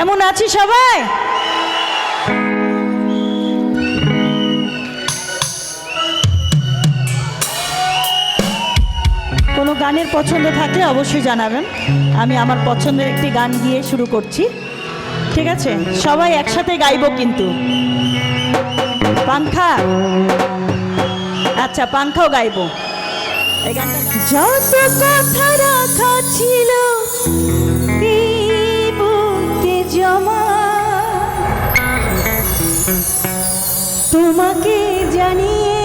কেমন আছি সবাই? কোনো গানের পছন্দ থাকলে অবশ্যই জানাবেন। আমি আমার পছন্দের একটি গান গিয়ে শুরু করছি। ঠিক আছে? সবাই একসাথে গাইব কিন্তু। পাংখা আচ্ছা পাংখাও গাইব। যত কথা রাখা ছিল তোমাকে জানিয়ে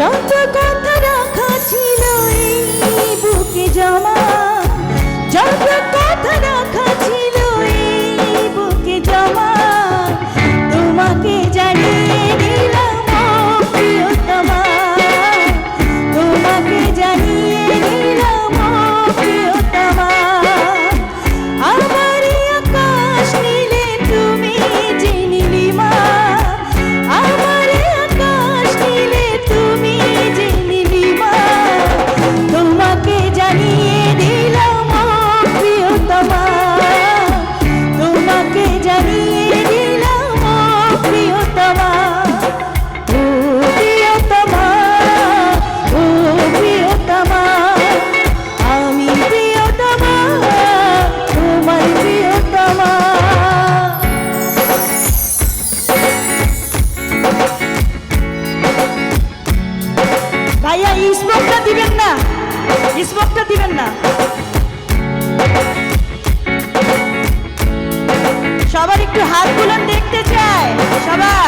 যত কথা রাখা ছিল এই বুকে জমা স্মোকটা দিবেন না। সবার একটু হাতগুলো দেখতে চায় সবার।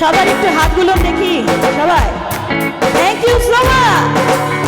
সবার একটু হাতগুলো দেখি সবাই। থ্যাংক ইউ সো চিরদিন